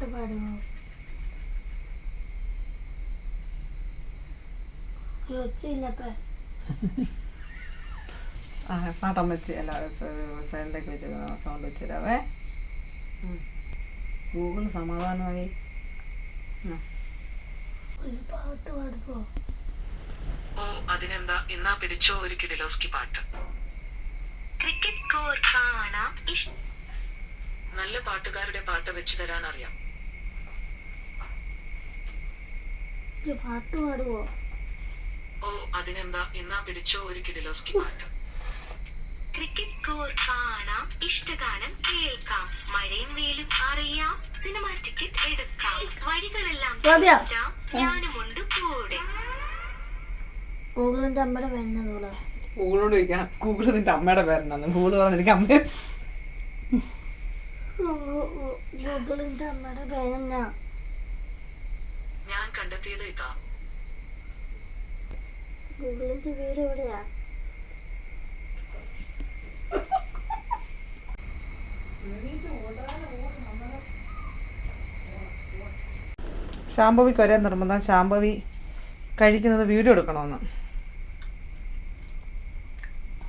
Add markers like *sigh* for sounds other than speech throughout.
പാട്ട് പാടുമോ ആ പാട്ടം വെച്ച് എല്ലാവരും സൈഡിലേക്ക് വെച്ച് സൗണ്ട് വെച്ചിരാവേ ഗൂഗിൾ സമാധാനമായി. പാട്ട് പാടുമോ ഓ അതിനെന്താ? എന്നാ പിടിച്ചോ ഒരു കിഡിലോസ്കി പാട്ട്. ക്രിക്കറ്റ് സ്കോർ കാണാം. ഇഷ് നല്ല പാട്ടുകാരുടെ പാട്ട് വെച്ച് തരാൻ അറിയാം ഒരു പാട്ട് പാടുമോ ഓ അതിനെന്താ? എന്നാ പിടിച്ചോ ഒരു കിഡിലോസ്കി പാട്ട്. ക്രിക്കറ്റ് സ്കോർ കാണാം ഇഷ്ടഗാനം കേൾക്കാം. മഴയും വെയിലും അറിയാം സിനിമ ടിക്കറ്റ് എടുക്കാം. വഴികളെല്ലാം? തെറ്റാം, ഞാനുമുണ്ട് കൂടെ. ഗൂഗിളിന്റെ അമ്മയുടെ പെണ്ണതോളാ ഗൂഗിളോട് ചോദിക്കാം. ഗൂഗിൾ നിന്റെ അമ്മയുടെ പേരെന്നാന്ന്. ഗൂഗിൾ പറഞ്ഞു എനിക്ക് അമ്മ ഗൂഗിളിന്റെ അമ്മയുടെ പേരെന്നാ? കണ്ടെത്തിയത് ഇതാ. ഗൂഗിളിന്റെ വീട് എവിടെയാ? ശാംഭവിക്ക് ഒരേ നിർബന്ധം. ശാംഭവി കഴിക്കുന്നത് വീഡിയോ എടുക്കണമെന്ന്.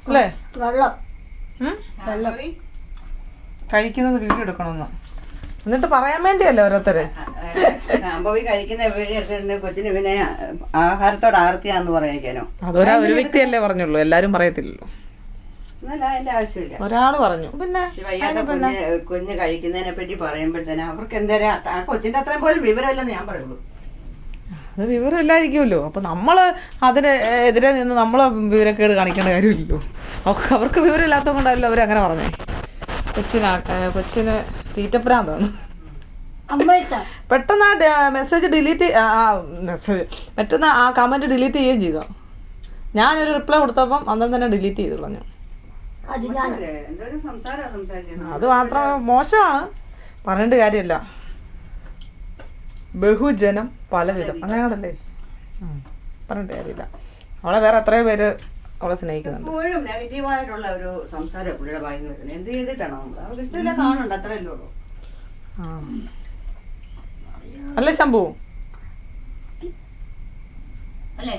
അല്ലേ? വെള്ളം? കഴിക്കുന്നത് വീഡിയോ എടുക്കണമെന്ന്. എന്നിട്ട് പറയാൻ വേണ്ടിയല്ലേ ഓരോരുത്തര്? സംഭവി കഴിക്കുന്ന കൊച്ചിന് പിന്നെ ആഹാരത്തോട് ആർത്തിയാന്ന് പറയാനോ? അതൊരാ ഒരു വ്യക്തിയല്ലേ പറഞ്ഞുള്ളൂ. എല്ലാരും പറയത്തില്ലല്ലോ. ഒരാൾ പറഞ്ഞു. പിന്നെ കുഞ്ഞ് കഴിക്കുന്നതിനെ പറ്റി പറയുമ്പോഴത്തേനും അവർക്ക് എന്തേരാ ആ കൊച്ചിന്റെ അത്രയും പോലും വിവരമില്ലെന്ന് ഞാൻ പറയുള്ളൂ. അത് വിവരമില്ലായിരിക്കുമല്ലോ. അപ്പൊ നമ്മൾ അതിന് എതിരെ നിന്ന് നമ്മളെ വിവരക്കേട് കാണിക്കേണ്ട കാര്യമില്ലല്ലോ. അവർക്ക് അവർക്ക് വിവരമില്ലാത്തത് കൊണ്ടല്ലോ അവരങ്ങനെ പറഞ്ഞേ. കൊച്ചിനാ കൊച്ചിന് തീറ്റപ്രാന്താണ്. പെട്ടെന്ന് ആ മെസ്സേജ് ഡിലീറ്റ് ആ മെസ്സേജ് പെട്ടെന്ന് ആ കമന്റ് ഡിലീറ്റ് ചെയ്യുകയും ചെയ്തു. ഞാനൊരു റിപ്ലൈ കൊടുത്തപ്പം അന്നേരം തന്നെ ഡിലീറ്റ് ചെയ്ത് കളഞ്ഞു. അത് മാത്രം മോശമാണ്. പറയേണ്ട കാര്യമില്ല. ബഹുജനം പലവിധം. അങ്ങനെയാണല്ലേ? പറഞ്ഞിട്ട് കാര്യമില്ല. അവളെ വേറെ എത്രയോ പേര് അവളെ സ്നേഹിക്കുന്നുണ്ട്. എപ്പോഴും നെഗറ്റീവായിട്ടുള്ള ഒരു സംസാരം പുള്ളിയുടെ വായിൽ വരുന്നത്. എന്ത് ചെയ്തിട്ടാണോ നമ്മൾ അവർക്ക് ഇഷ്ടമില്ല കാണുന്നുണ്ട് അത്രയല്ലേ ഉള്ളൂ. ആ. അല്ലേ ശംഭു? അല്ലേ?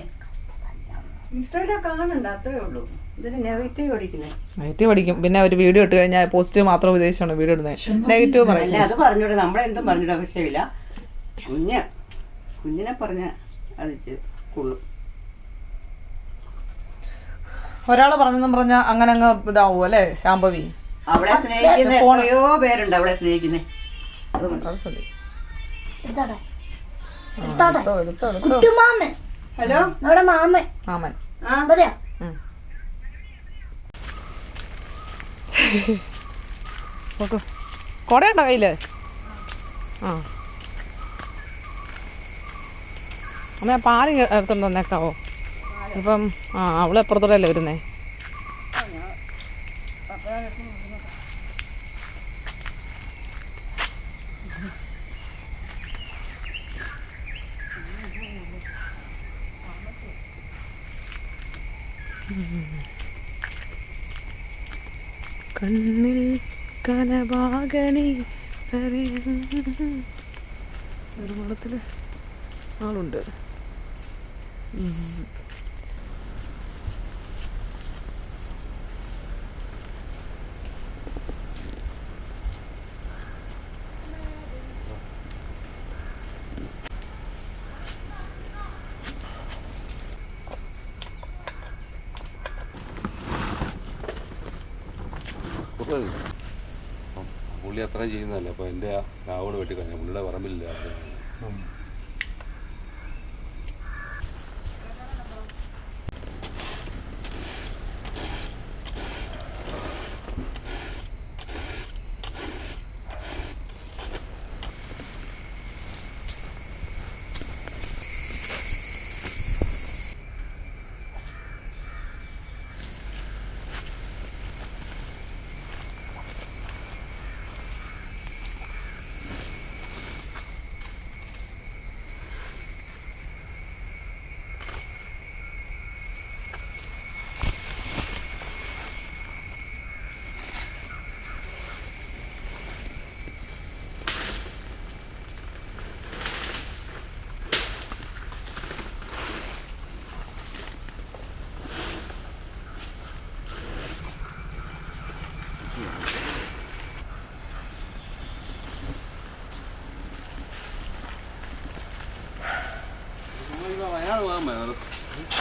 ഇഷ്ടമില്ല കാണുന്നുണ്ട് ഉള്ളൂ. ഇതിന് നെഗറ്റീവ് അടിക്കുന്നത് നെഗറ്റീവ് പഠിക്കും പിന്നെ ഒരു വീഡിയോ ഇട്ട് കഴിഞ്ഞാൽ പോസിറ്റീവ് മാത്രം ഉദ്ദേശിച്ചാണ് വീഡിയോ ഇടുന്നത്. നെഗറ്റീവ് അല്ല പറയും. അത് പറഞ്ഞൂടെ. നമ്മളെന്തും പറഞ്ഞിട്ട് ആവശ്യമില്ല. കുഞ്ഞ് കുഞ്ഞിനെ പറഞ്ഞ അതിച്ച് കൊള്ളും. ഒരാൾ പറഞ്ഞെന്നും പറഞ്ഞ അങ്ങനെ അങ്ങ് ഇതാവോ അല്ലേ ശാംഭവി? അവളെ സ്നേഹിക്കുന്ന എത്രയോ പേരുണ്ട് അവളെ സ്നേഹിക്കുന്നേ. ഹലോ? നമ്മുടെ മാമൻ. മാമൻ. ആ. മതിയോ? ഉം. നോക്കൂ. കൊടയുണ്ടോ കയ്യിൽ? ആ. അമ്മ പാൽ എടുത്തോണ്ട് വന്നേക്കാവോ? ഇപ്പം ആ അവൾ എപ്പുറത്തോടെയല്ലേ വരുന്നേ? കണ്ണിൽ കനവാകണി ഒരു പുള്ളി അത്രയും ചെയ്യുന്നതല്ല അപ്പോൾ എന്റെ ആവോട് വെട്ടിക്കളഞ്ഞു പുള്ളിയുടെ പറമ്പിലില്ല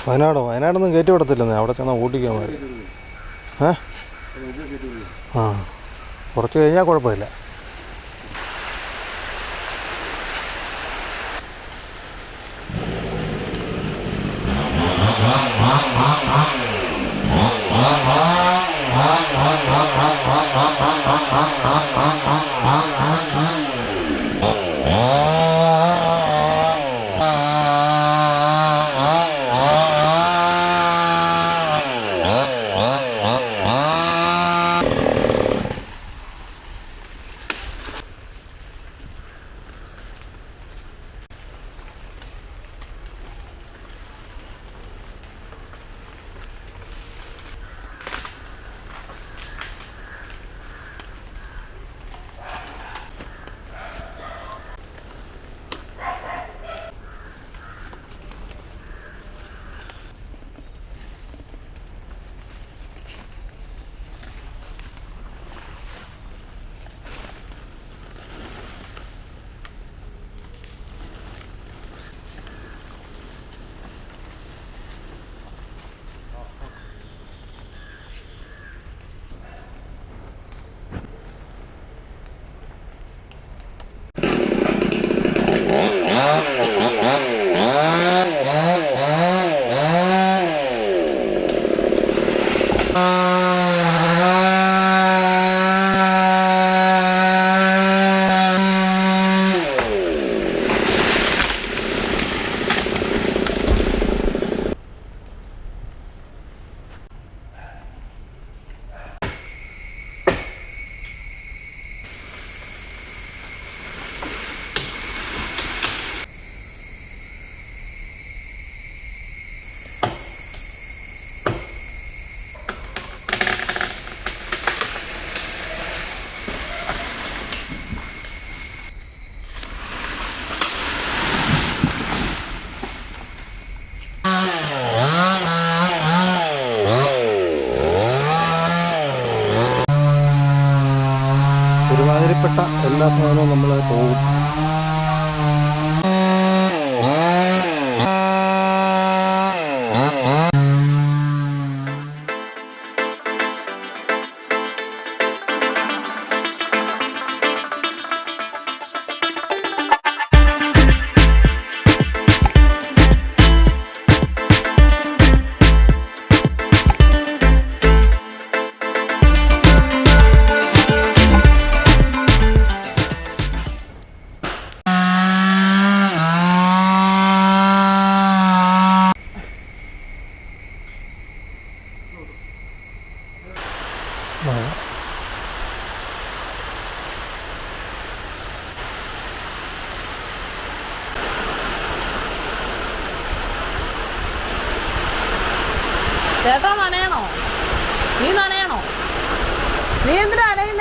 വയനാടോ? വയനാടൊന്നും കയറ്റി വിടത്തില്ലെന്നേ. അവിടെ ചെന്നാൽ ഓട്ടിക്കാൻ മതി ഏ? ആ. കുറച്ച് കഴിഞ്ഞാൽ കുഴപ്പമില്ല.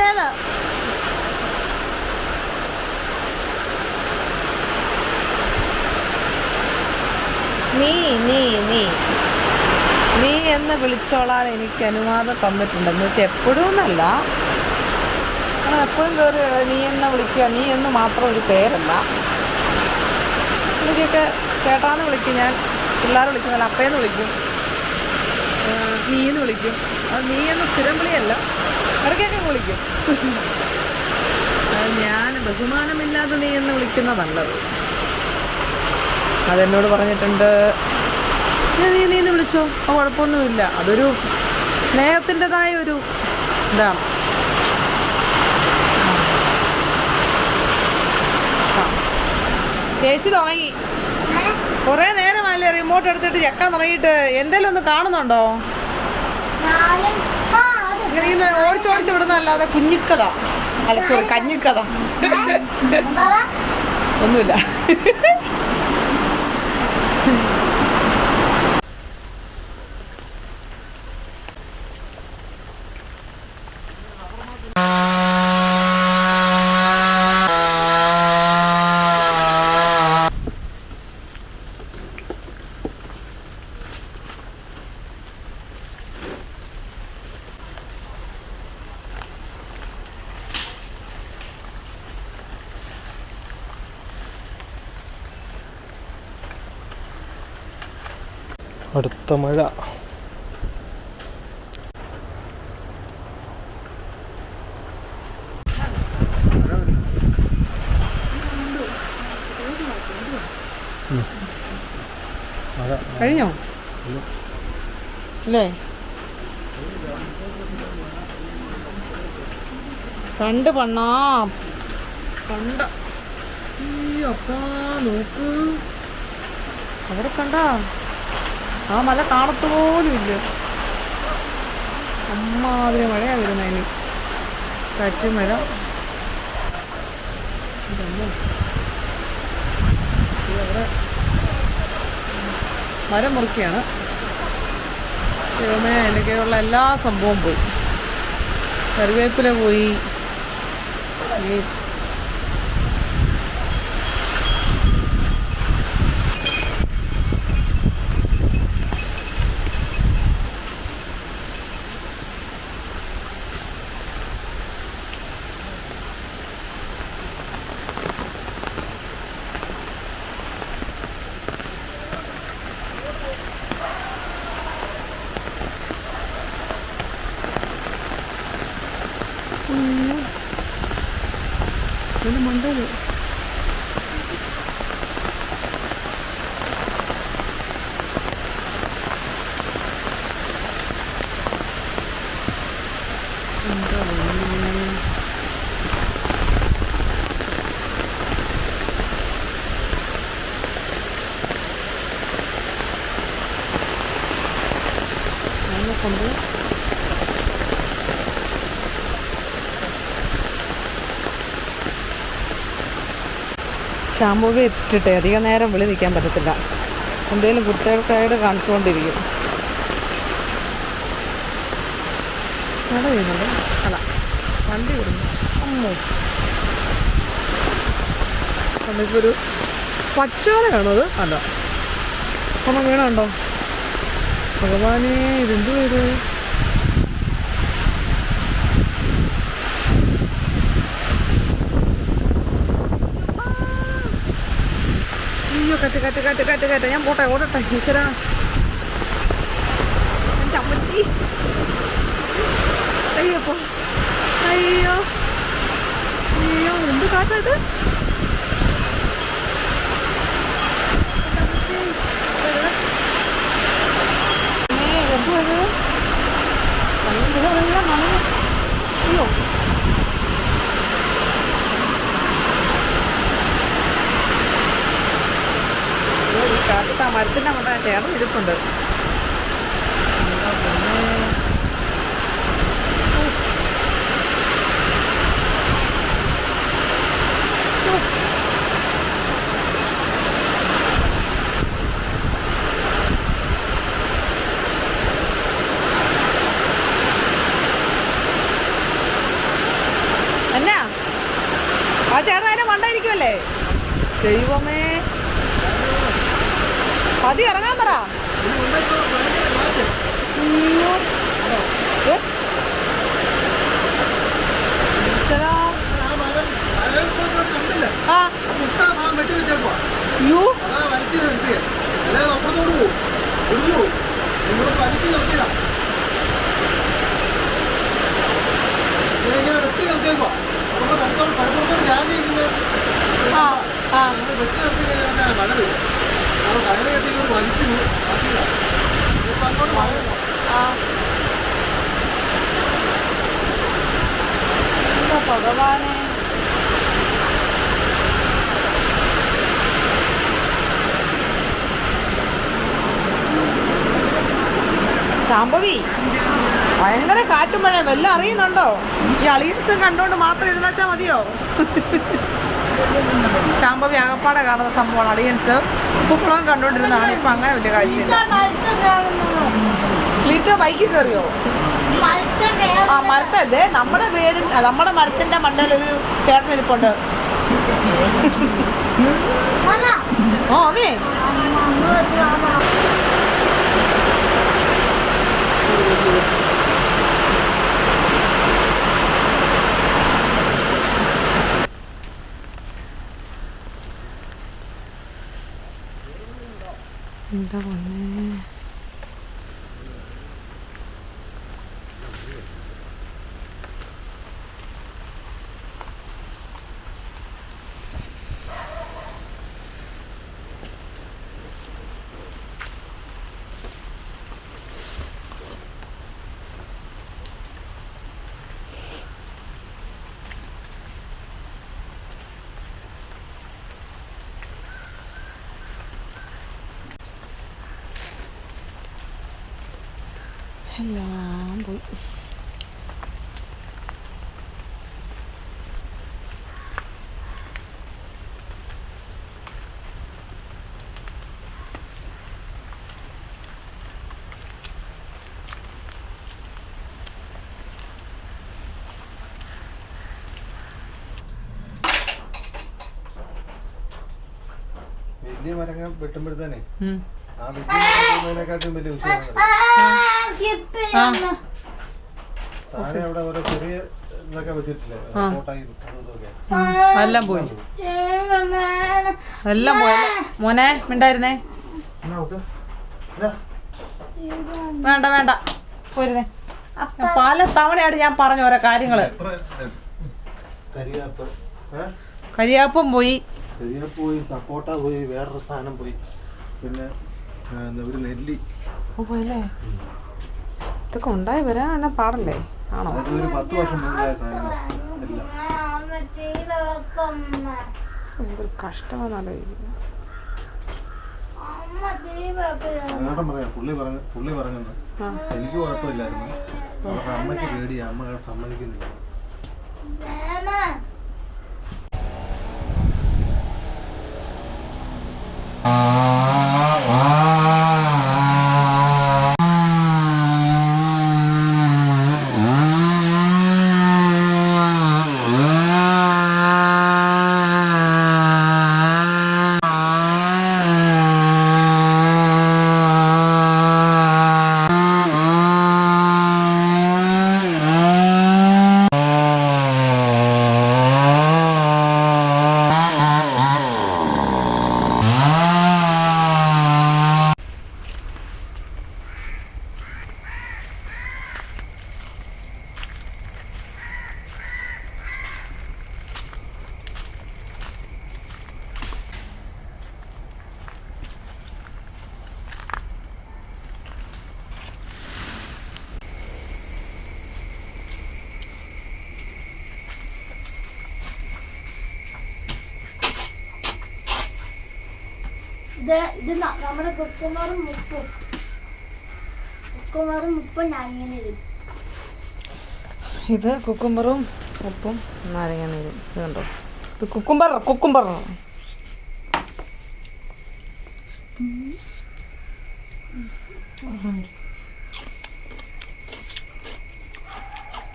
എന്തിനാ നീ നീ നീ. നീ എന്ന് വിളിച്ചോളാൻ എനിക്ക് അനുവാദം തന്നിട്ടുണ്ട്. എന്ന് വെച്ചാൽ എപ്പോഴും അങ്ങനെ എപ്പോഴും കയറി നീ എന്ന് വിളിക്കുക നീ എന്ന് മാത്രം ഒരു പേരല്ല. എനിക്കൊക്കെ ചേട്ടാന്ന് വിളിക്കും ഞാൻ. പിള്ളേർ വിളിക്കുന്നില്ല അപ്പേന്ന് വിളിക്കും. നീ എന്ന് വിളിക്കും. അത് നീ എന്ന് സ്ഥിരം വിളിയല്ല. ഇടയ്ക്കൊക്കെ വിളിക്കും. ഞാൻ ബഹുമാനമില്ലാതെ നീ എന്ന് വിളിക്കുന്ന നല്ലത് അതെന്നോട് പറഞ്ഞിട്ടുണ്ട്. "ഞാൻ നീ നീ എന്ന് വിളിച്ചോ? അപ്പോൾ കുഴപ്പമൊന്നുമില്ല. അതൊരു സ്നേഹത്തിന്റെതായ ഒരു ഇതാണ്. ചേച്ചി തുടങ്ങി. കുറേ നേരമല്ലേ റിമോട്ട് എടുത്തിട്ട് ചെക്കാൻ തുടങ്ങിയിട്ട്? എന്തെങ്കിലും ഒന്ന് കാണുന്നുണ്ടോ? ഇങ്ങനെ ഇങ്ങനെ ഓടിച്ചോടിച്ച് വിടുന്നതല്ലാതെ കുഞ്ഞിക്കഥ. അല്ല സോറി കഞ്ഞിക്കഥ. *laughs* ഒന്നുമില്ല. അടുത്ത മഴ. കഴിഞ്ഞോ? അല്ലേ കണ്ട് പണ്ണാ. കണ്ട. അപ്പാ നോക്ക്. അവിടെ കണ്ട. ആ മല കാണത്ത് ഇല്ല. അമ്മാതിരി മഴയാ വരുന്നതിന് കാറ്റ് മഴ. അവിടെ മരം മുറിക്കുകയാണ് ദൈവമേ എനിക്കുള്ള എല്ലാ സംഭവവും പോയി. കറിവേപ്പില പോയി. ഈ ഒരു മണ്ടൽ സംഭവം ഷാമ്പൂവ് ഇട്ടിട്ട് അധികം നേരം വിളി നിൽക്കാൻ പറ്റത്തില്ല. എന്തെങ്കിലും കുട്ടികൾക്കായിട്ട് കാണിച്ചുകൊണ്ടിരിക്കും. മഴ അല്ല വണ്ടി വിടുന്നു അമ്മോ. നമുക്കൊരു പച്ചാലയാണോ അത്? അല്ല. അമ്മ വീണുണ്ടോ ഭഗവാനേ ഇതെന്ത് ഇത് അയ്യോ cut cut cut cut cut. ഞാൻ പോട്ടെ ഓടട്ടെ. ഈശ്വരാ. എന്റെ അമ്മച്ചി. അയ്യപ്പോ. അയ്യോ. അയ്യോ എന്ത് കാട്ടത് എല്ലാം നനഞ്ഞു. അയ്യോ ആ മരത്തിന്റെ മണ്ട ചേർന്ന് ഇരിപ്പുണ്ട് എന്താ പൊന്നേ. ശ്ശോ. എന്നാ ആ ചേട്ടൻ അതിന്റെ മണ്ട ഇരിക്കുമല്ലേ ദൈവമേ മതി ഇറങ്ങാൻ പറ അയ്യോ. ഏ? ഈശ്വരാ. ആ അയ്യോ ആ ആ ശാംഭവി ഭയങ്കര കാറ്റും മഴ വല്ലതും അറിയുന്നുണ്ടോ? ഈ അളിയൻസും കണ്ടോണ്ട് മാത്രം ഇരുന്നാച്ചാ മതിയോ? ശാംഭവി ആകപ്പാടെ കാണുന്ന സംഭവമാണ് അടിയൻസ് ഉപ്പുക്കുളവും കണ്ടോണ്ടിരുന്നതാണ് ഇപ്പൊ അങ്ങനെ വലിയ കാഴ്ചയില്ല ലിറ്റർ ബൈക്കിൽ കയറിയോ ആ മരത്ത ദേ നമ്മുടെ വീടിന് നമ്മുടെ മരത്തിന്റെ മണ്ടയിൽ ഒരു ചേട്ടൻ ഇരിപ്പുണ്ട്. ഓ അതെ Thank പൊന്നേ എല്ലാം പോയി വലിയ മരങ്ങൾ വെട്ടുമ്പോഴത്തേനെ എല്ലാം പോയി. എല്ലാം പോയി. മോനെ മിണ്ടായിരുന്നേ? വേണ്ട വേണ്ട. പോയിരുന്നേ. പല തവണയായിട്ട് ഞാൻ പറഞ്ഞ ഓരോ കാര്യങ്ങൾ. കരിയാപ്പം പോയി. കരിയാപ്പ് പോയി സപ്പോട്ട പോയി വേറൊരു സാധനം പോയി. പിന്നെ ഒരു നെല്ലി. ഓ പോയല്ലേ ഇതൊക്കെ ഉണ്ടായി വരാൻ എന്നാ പാടല്ലേ? ആണോ? ഒരു പത്ത് വർഷം മുമ്പായ സാധനങ്ങൾ എല്ലാം. എന്തൊരു കഷ്ടമെന്നാലോ അങ്ങോട്ടും പറയാം പുള്ളി പറഞ്ഞ പുള്ളി പറഞ്ഞത് എനിക്ക് കുഴപ്പമില്ലായിരുന്നു. അമ്മയ്ക്ക് പേടിയാ. അമ്മ സമ്മതിക്കുന്നില്ല. ഇത് ഇത് നമ്മുടെ കുക്കുമാറും മുപ്പും. കുക്കുമാറും മുപ്പും നാരങ്ങ ഇടും ഇത് കുക്കുംബറും ഉപ്പും നാരങ്ങ നീരും ഇത് കണ്ടോ? ഇത് കുക്കുംബർ കുക്കുംബർ.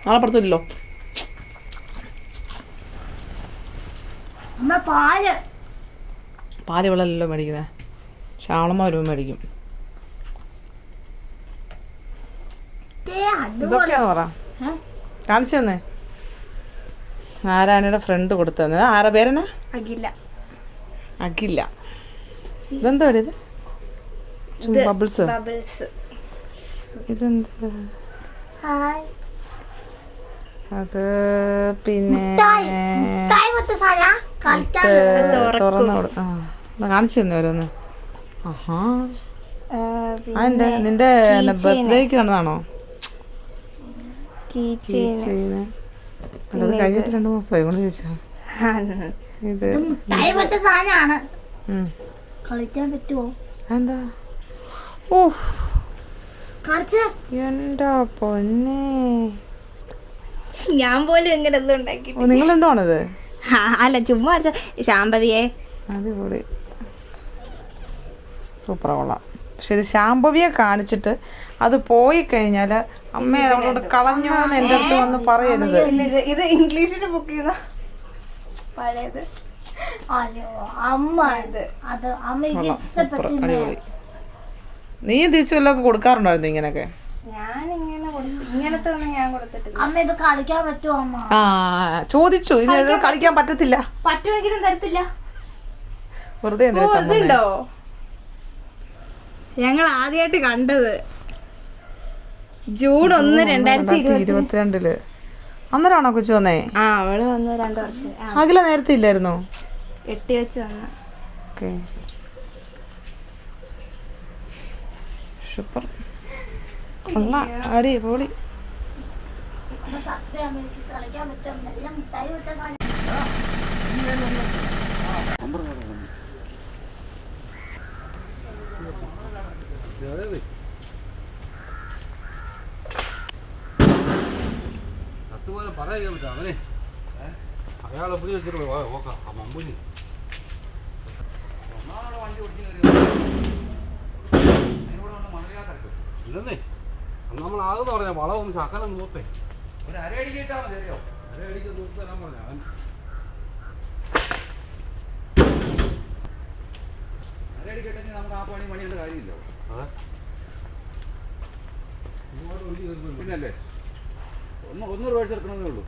നാളെ പുറത്തില്ലല്ലോ അമ്മ പാൽ. പാൽ വെള്ളമല്ലോ മേടിക്കുന്നത് ശാളമ്മ വരുമ്പോൾ മേടിക്കും. ഇതൊക്കെയാന്ന് പറ. കാണിച്ചു തന്നെ. നാരായണയുടെ ഫ്രണ്ട് കൊടുത്തത് ആരാ പേരനാ അഖില. അഖില. ഇതെന്താ ഇത്? ബബിൾസ് ഇതെന്താ? അത് പിന്നെ തുറന്ന് കാണിച്ചു തന്നെ ഓരോന്ന്. അതെന്റെ നിന്റെ ബർത്ത്ഡേക്ക് അത് കഴിഞ്ഞിട്ട് രണ്ട് മാസമായി കൊണ്ട് ചോദിച്ചാ ഇത് സാധനമാണ്. കളിക്കാൻ പറ്റുമോ എന്താ ഓ. പൊന്നെ? ഞാൻ പോലും ഇങ്ങനെ ഒന്നും ഉണ്ടാക്കി ഓ നിങ്ങളുണ്ടോ ആണത് അല്ല ചുമ്മാ ശാമ്പതിയെ അടിപൊളി. സൂപ്പർ കൊള്ളാം പക്ഷെ ഇത് ശാംഭവിയെ കാണിച്ചിട്ട് അത് പോയി കഴിഞ്ഞാൽ അമ്മ നമ്മളോട് കളഞ്ഞു എന്ന് എന്റെ അടുത്ത് വന്ന് പറയരുത്. ഇത് ഇംഗ്ലീഷിന് ബുക്ക് ചെയ്ത പഴയത്. അമ്മ ഇത്. അത് കൊള്ളാം. സൂപ്പർ. അടിപൊളി. നീ തിരിച്ചു വല്ലതൊക്കെ കൊടുക്കാറുണ്ടായിരുന്നു ഇങ്ങനെയൊക്കെ? ഞാൻ ഇങ്ങനെ ഇങ്ങനത്തെ ഒന്നും ഞാൻ കൊടുത്തിട്ടില്ല. അമ്മ ഇത് കളിക്കാൻ പറ്റുമോ അമ്മ? ആ ചോദിച്ചു. ഇത് കളിക്കാൻ പറ്റത്തില്ല. പറ്റുമെങ്കിലും തരത്തില്ല. വെറുതെ എന്തിനാ ഞങ്ങൾ ആദ്യമായിട്ട് കണ്ടത്. ജൂൺ ഒന്ന് രണ്ടായിരത്തി ഇരുപത്തിരണ്ടിൽ. അന്നേരമാണോ കൊച്ചു വന്നേ? ആ അവൾ വന്ന് രണ്ട് വർഷം. അഖില നേരത്തെ ഇല്ലായിരുന്നോ? എട്ടി വെച്ച് വന്ന. ഓക്കെ. സൂപ്പർ. കൊള്ളാം അടി പൊളി. കളിക്കാൻ പറ്റും എല്ലാം തായ് മൊത്ത സാധനം പറയാൻ പറ്റാ അവനെ അയാളെ പുതിയ വെച്ചിട്ട് നോക്കാം ആ മമ്പൂരി ഇല്ലെന്നേ. നമ്മൾ ആകുന്ന പറഞ്ഞ വളവും ശകലം നൂത്തേ ഒരു അരയടി കേട്ടാ മതി അറിയോ അരയടിക്ക് നൂത്ത് തരാൻ പറഞ്ഞ അവൻ. അരയടി കേട്ടെങ്കിൽ നമുക്ക് ആ പണി പണിയേണ്ട കാര്യമില്ല. പിന്നല്ലേ? ഒന്ന് ഒന്ന് റിവേഴ്സ് എടുക്കണമെന്നേ ഉള്ളൂ.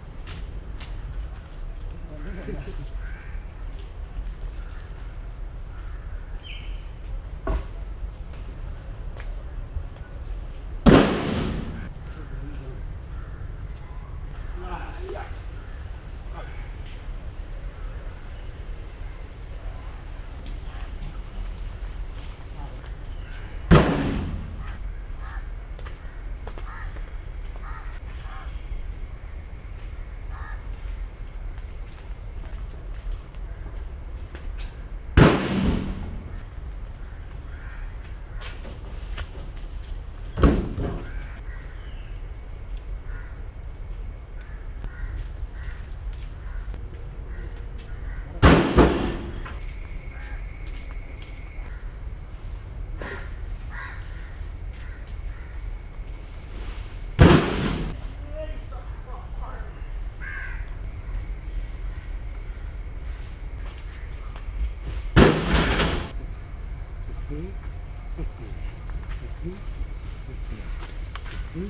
응?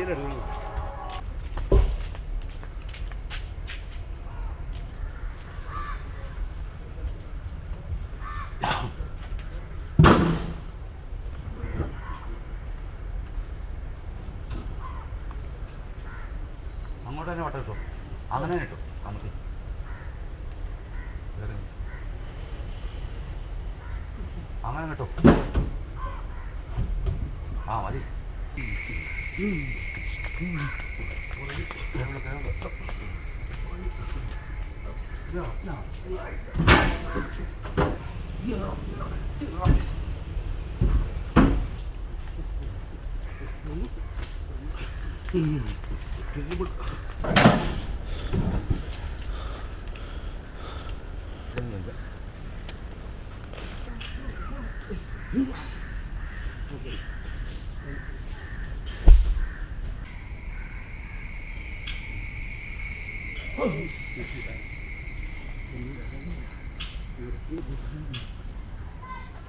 ചുമപ്പത്തെ അങ്ങോട്ട് തന്നെ വട്ടം കിട്ടും അങ്ങനെ കിട്ടും നമുക്ക് അങ്ങനെ കിട്ടും ആ മതി.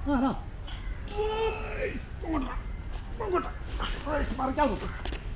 알아. 아이씨, 똥을 나. 똥을 나. 아이씨, 말을 짜고.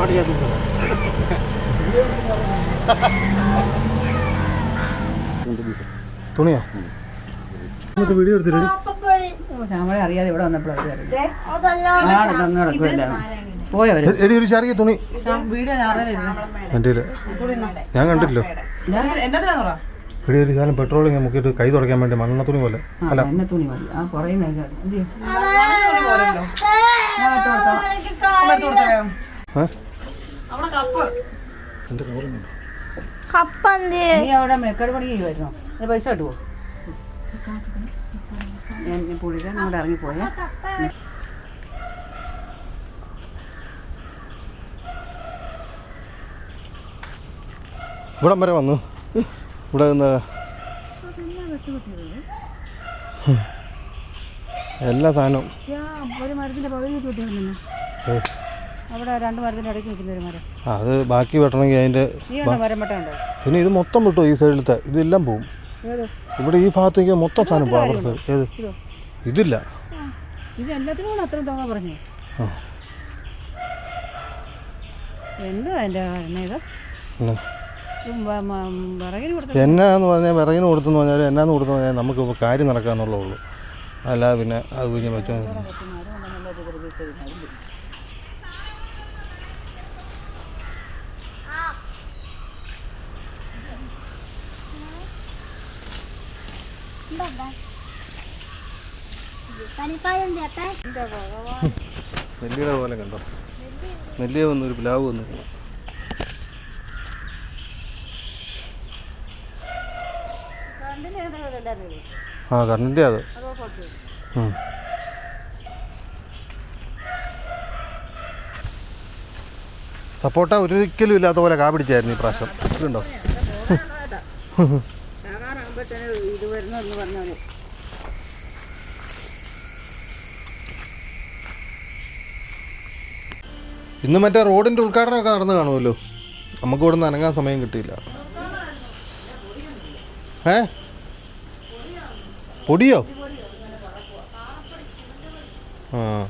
കളയാൻ വരുന്നേ തുണിയാ എന്നിട്ട് വീഡിയോ എടുത്തില്ലേ അറിയാതെ ഇവിടെ വന്നപ്പോഴാണ് എടി ഒരു ചെറിയ തുണി. ഞാൻ കണ്ടില്ലോ ഒരു ശാലം പെട്രോൾ ഇങ്ങനെ മുക്കിയിട്ട് കൈ തുടക്കാൻ വേണ്ടി മണ്ണ തുണി പോലെ. അല്ല. കപ്പ്. എന്ത് അവിടെ മെക്കട് പണി ചെയ്യുമായിരുന്നോ അതിന് പൈസ കിട്ടുമോ ഞാൻ പുള്ളിയുടെ അങ്ങോട്ട് ഇറങ്ങിപ്പോയേ. ഇവിടം വരെ വന്നു. ഇവിടെ നിന്ന് എല്ലാ സാധനവും. ഒരു പകുതി അവിടെ രണ്ട് ഇടയ്ക്ക് നിൽക്കുന്ന ഒരു മരം. അത് ബാക്കി വെട്ടണമെങ്കിൽ അതിന്റെ മരം പിന്നെ ഇത് മൊത്തം വിട്ടു ഈ സൈഡിലത്തെ. ഇതെല്ലാം പോവും. ഇവിടെ ഈ ഭാഗത്തേക്ക് മൊത്തം സാധനം പോകും ഏത്? ഇതില്ല. ഇത് എല്ലാത്തിനും അത്രയും തുക പറഞ്ഞു. എന്താ ഇത്? കൊടുത്ത എന്നാന്ന് പറഞ്ഞാൽ വിറകിന് കൊടുത്തെന്ന് പറഞ്ഞാൽ എന്നാന്ന് കൊടുത്തെന്ന് പറഞ്ഞാൽ നമുക്ക് ഇപ്പോൾ കാര്യം നടക്കാന്നുള്ളൂ അല്ലാതെ പിന്നെ അത് കുഞ്ഞു വെച്ചാൽ നെല്ലിയുടെ പോലെ കണ്ടോ? നെല്ലിയ വന്നു ഒരു പ്ലാവ് വന്നു. ആ കണ്ണിന്റെ അത്. സപ്പോട്ട ഒരിക്കലും ഇല്ലാത്ത പോലെ കാ പിടിച്ചായിരുന്നു ഈ പ്രാവശ്യം. ഇതുണ്ടോ ഇത് വരുന്നെന്ന് പറഞ്ഞാൽ ഇന്ന് മറ്റേ റോഡിന്റെ ഉദ്ഘാടനമൊക്കെ നടന്നു കാണുമല്ലോ. നമുക്ക് ഇവിടെ നിന്ന് അനങ്ങാൻ സമയം കിട്ടിയില്ല. ഏ? പൊടിയോ? ആ.